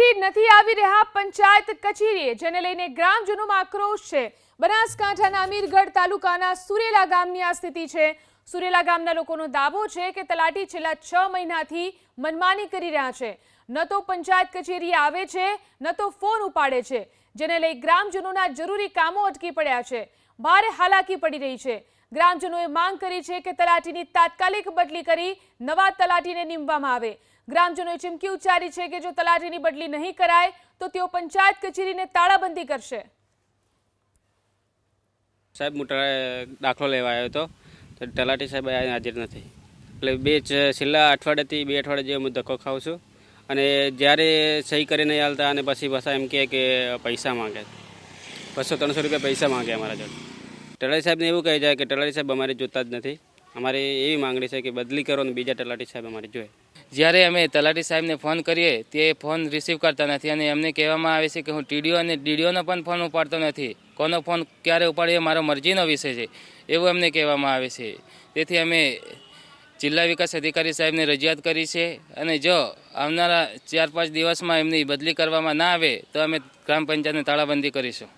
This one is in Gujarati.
તલાટી નથી આવી રહ્યા પંચાયત કચેરીએ, જેને લઈને ગ્રામજનોમાં આક્રોશ છે. બનાસકાંઠાના અમીરગઢ તાલુકાના સુરેલા ગામની આ સ્થિતિ છે. સુરેલા ગામના લોકોનો દાવો છે કે તલાટી છેલ્લા છ મહિનાથી મનમાની કરી રહ્યા છે. ન તો પંચાયત કચેરી આવે છે, ન તો ફોન ઉપાડે છે, જેને લઈ ગ્રામજનોના જરૂરી કામો અટકી પડ્યા છે. ભારે હાલાકી પડી રહી છે. ગ્રામજનોએ માંગ કરી છે કે તલાટીની તાત્કાલિક બદલી કરી નવા તલાટીને નીમવામાં આવે. ગ્રામજનોએ ચીમકી ઉચ્ચારી છે કે જો તલાટીની બદલી નહીં કરાય, તો તેઓ પંચાયત કચેરીને તાળાબંધી કરશે. સાહેબ મોટા દાખલો લેવા આવ્યો હતો. તો તલાટી સાહેબ હાજર નથી. એટલે બે છેલ્લા અઠવાડિયાથી બે અઠવાડિયા જેવો હું ધક્કો ખાઉં છું. અને જ્યારે સહી કરી નહીં હાલતા અને પછી પાછા એમ કહે કે પૈસા માંગે. બસો ત્રણસો રૂપિયા પૈસા માંગે અમારા જોડે. તલાટી સાહેબને એવું કહે જાય કે તલાટી સાહેબ અમારે જોતા જ નથી. અમારે એવી માંગણી છે કે બદલી કરો અને બીજા તલાટી સાહેબ અમારે જોઈએ જ્યારે અમે તલાટી સાહેબને ફોન કરીએ, તે ફોન રિસીવ કરતા નથી અને એમને કહેવામાં આવે છે કે હું ટીડીઓ અને ડીડીઓનો પણ ફોન ઉપાડતો નથી. કોનો ફોન ક્યારે ઉપાડે એ મારો મરજીનો વિષય છે, એવું એમને કહેવામાં આવે છે. તેથી અમે જિલ્લા વિકાસ અધિકારી સાહેબને રજૂઆત કરી છે અને જો આવનારા ચાર પાંચ દિવસમાં એમની બદલી કરવામાં ના આવે, તો અમે ગ્રામ પંચાયતને તાળાબંધી કરીશું.